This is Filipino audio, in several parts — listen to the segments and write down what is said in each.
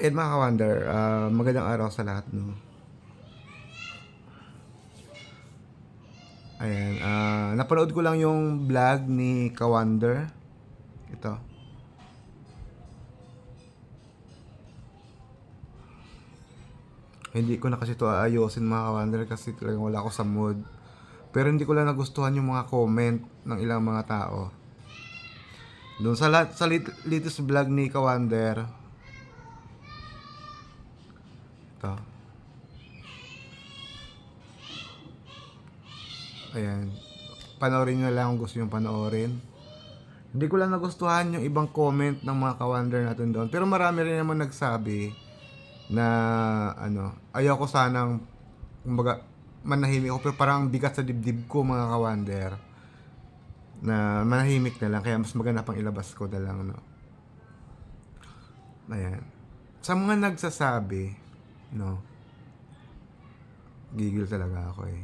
And mga ka-wonder, ah, magandang araw sa lahat, no? Ayan, ah, napanood ko lang yung vlog ni Kawander. Ito. Hindi ko na kasi to aayusin mga kawander kasi talagang wala ako sa mood. Pero hindi ko lang nagustuhan yung mga comment ng ilang mga tao. Doon sa, lat- sa lit- latest vlog ni Kawander, ito. Ayan. Panoorin nyo lang kung gusto yung panoorin. Hindi ko lang nagustuhan yung ibang comment ng mga kawander natin doon. Pero marami rin naman nagsabi na ano, ayaw ko sanang kumbaga manahimik ako pero parang bigat sa dibdib ko mga kawander na manahimik na lang kaya mas maganda pang ilabas ko na lang no. Ayan. Sa mga nagsasabi, no, gigil talaga ako eh.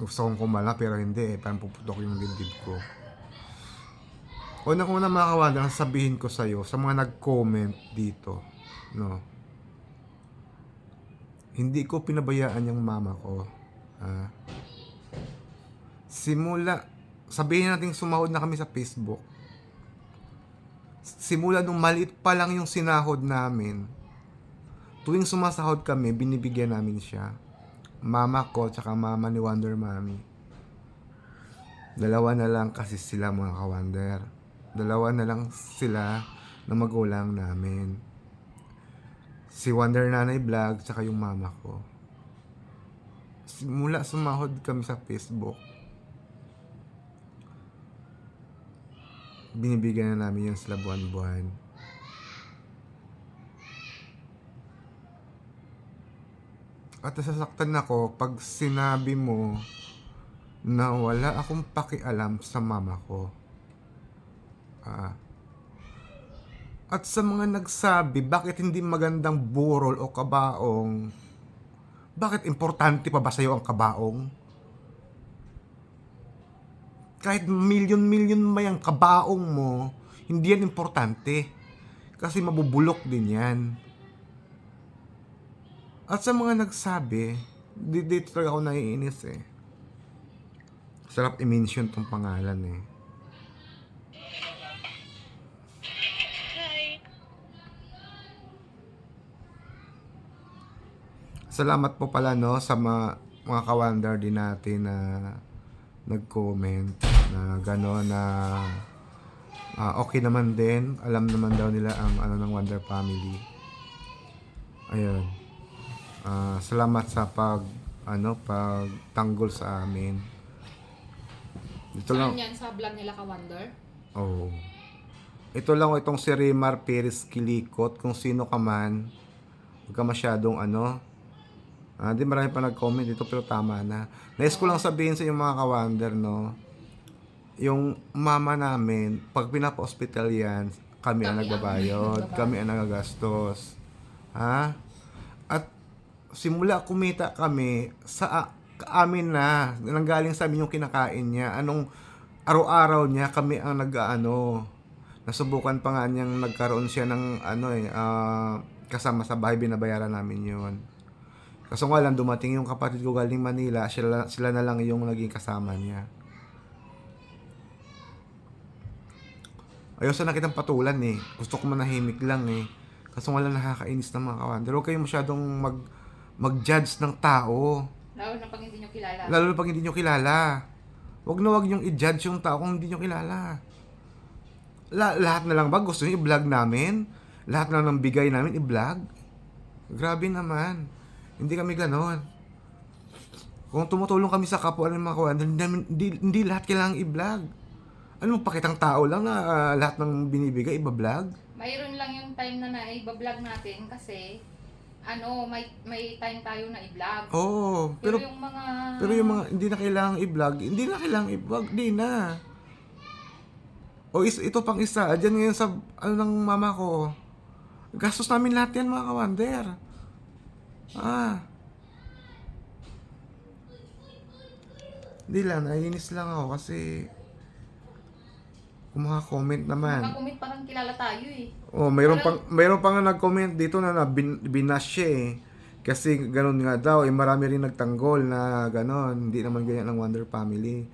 Gusto kong kumala pero hindi eh. Parang puputok yung dibdib ko. Una-una mga kawander, ang sabihin ko sa'yo, sa mga nag-comment dito, no, hindi ko pinabayaan yung mama ko. Ah. Simula, sabihin natin sumahod na kami sa Facebook. Simula nung maliit pa lang yung sinahod namin, tuwing sumasahod kami, binibigyan namin siya. Mama ko, tsaka mama ni Wonder Mommy. Dalawa na lang kasi sila mga ka-Wonder. Dalawa na lang sila na magulang namin si Wonder Nanay Vlog tsaka yung mama ko. Simula sumahod kami sa Facebook, binibigyan na namin yun sila buwan-buwan. At nasasaktan ako pag sinabi mo na wala akong pakialam sa mama ko. Ah, at sa mga nagsabi, bakit hindi magandang burol o kabaong? Bakit importante pa ba sa'yo ang kabaong? Kahit milyon-milyon may ang kabaong mo, hindi yan importante. Kasi mabubulok din yan. At sa mga nagsabi, di- dito talaga ako naiinis eh. Sarap i-mention tong pangalan eh. Salamat po pala no sa mga, mga kawander din natin na nag-comment na gano'n na ah, okay naman din. Alam naman daw nila ang ano ng Wonder Family. Ayun. Ah, salamat sa pag ano pagtanggol sa amin. Lang. Saan yan sa vlog nila ka Wonder? Oh. Ito lang itong si Remar Perez Kilikot. Kung sino ka man, huwag ka masyadong ano. Ah, di marami pa nag-comment dito pero tama na. Nais ko lang sabihin sa inyong mga kawander, no. Yung mama namin, pag pinapa-hospital yan, kami, ang Kami ang nagbabayad. kami ang nagagastos. Ha? Simula kumita kami sa amin na nanggaling sa amin yung kinakain niya. Anong araw-araw niya kami ang nag-ano nasubukan pa nga niyang nagkaroon siya ng ano eh ah, kasama sa bahay binabayaran namin yun. Kaso nga lang dumating yung kapatid ko galing Manila sila, sila na lang yung naging kasama niya. Ayaw sa nakitang patulan eh. Gusto ko manahimik lang eh. Kaso nga lang nakakainis ng mga kawander huwag kayong masyadong mag mag-judge ng tao Lalo na pag hindi nyo kilala. Lalo na pag hindi nyo kilala. Huwag na huwag nyong i-judge yung tao kung hindi nyo kilala. La- lahat na lang ba gusto nyo i-vlog namin? Lahat na lang ng bigay namin i-vlog? Grabe naman. Hindi kami ganon. Kung tumutulong kami sa kapwa ng mga kawan, hindi, hindi, hindi lahat kailangang i-vlog. Ano mo, pakitang tao lang na ah, lahat ng binibigay, iba-vlog? Mayroon lang yung time na naibablog natin kasi ano, may may time tayo na i-vlog. Oo, pero, pero yung mga Pero yung mga hindi na kailangang i-vlog, hindi na kailangang i-vlog, di na. O is, ito pang isa, dyan ngayon sa, ano ng mama ko, gastos namin lahat yan mga kawander. Ah. Hindi lang, naiinis lang ako kasi Kung mga comment naman. Nakakomment parang kilala tayo eh. Oh, mayroon pang mayroon pang nag-comment dito na, na bin, binash siya eh. Kasi ganun nga daw, eh, marami rin nagtanggol na ganon. Hindi naman ganyan ang Wonder Family.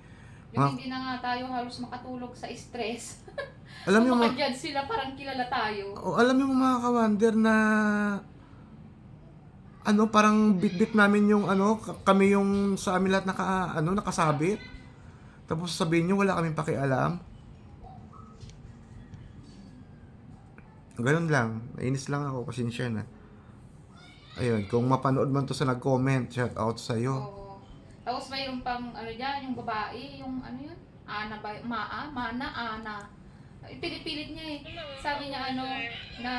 Yung Ma- hindi na nga tayo halos makatulog sa stress. Alam niyo mga, makajudge sila parang kilala tayo. oh, alam niyo mga ka-wonder na ano parang bit-bit namin yung ano k- kami yung sa amin lahat naka ano nakasabit. Tapos sabihin niyo wala kaming pakialam. Ganun lang. Nainis lang ako. Pasensya na. Ayun. Kung mapanood man to sa nag-comment, shout out sa'yo. Oo. Tapos mayroon pang ano dyan, yung babae, yung ano yun? Ana ba? Maa? Mana? Ana. Pinipilit niya eh. Sabi niya ano, na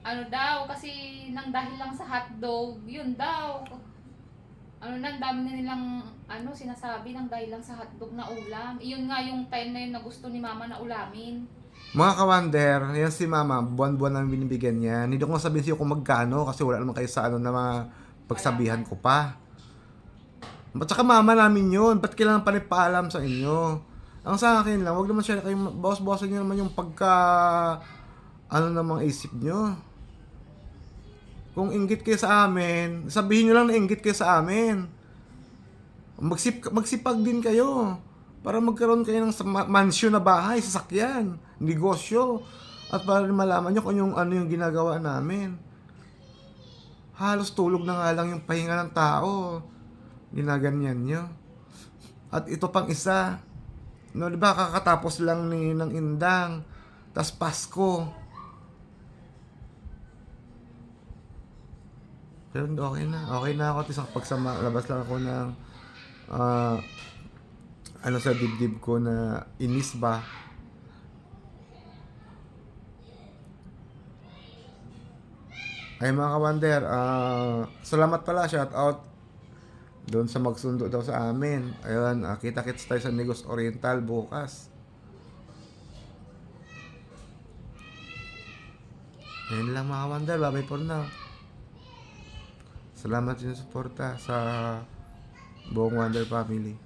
ano daw, kasi nang dahil lang sa hotdog, yun daw. Ano na, ang dami na nilang ano, sinasabi nang dahil lang sa hotdog na ulam. Iyon nga yung time na yun na gusto ni mama na ulamin. Mga kawander, yan si mama, buwan-buwan namin binibigyan niya. Hindi ko sabihin sa'yo kung magkano kasi wala naman kayo sa ano na mga pagsabihan ko pa. At saka mama namin yun, ba't kailangan pa paalam sa inyo? Ang sa akin lang, wag naman siya kayo, bawas-bawasan niyo naman yung pagka, ano namang isip niyo. Kung inggit kayo sa amin, sabihin niyo lang na inggit kayo sa amin. Magsip, magsipag din kayo. Para magkaroon kayo ng sa- ma- mansyon na bahay, sasakyan, negosyo. At para malaman nyo kung yung ano yung ginagawa namin. Halos tulog na nga lang yung pahinga ng tao. Ginaganyan nyo. At ito pang isa. No, di ba kakatapos lang ni ng Indang. Tas Pasko. Pero okay na. Okay na ako. Tapos pagsama, labas lang ako ng ah, ano sa dibdib ko na inis ba. Ay mga kawander, ah, salamat pala, shout out doon sa magsundo daw sa amin. Ayun, ah, kita-kits tayo sa Negos Oriental bukas. Ayun lang mga kawander, bye for now. Salamat din sa suporta sa buong Wonder Family.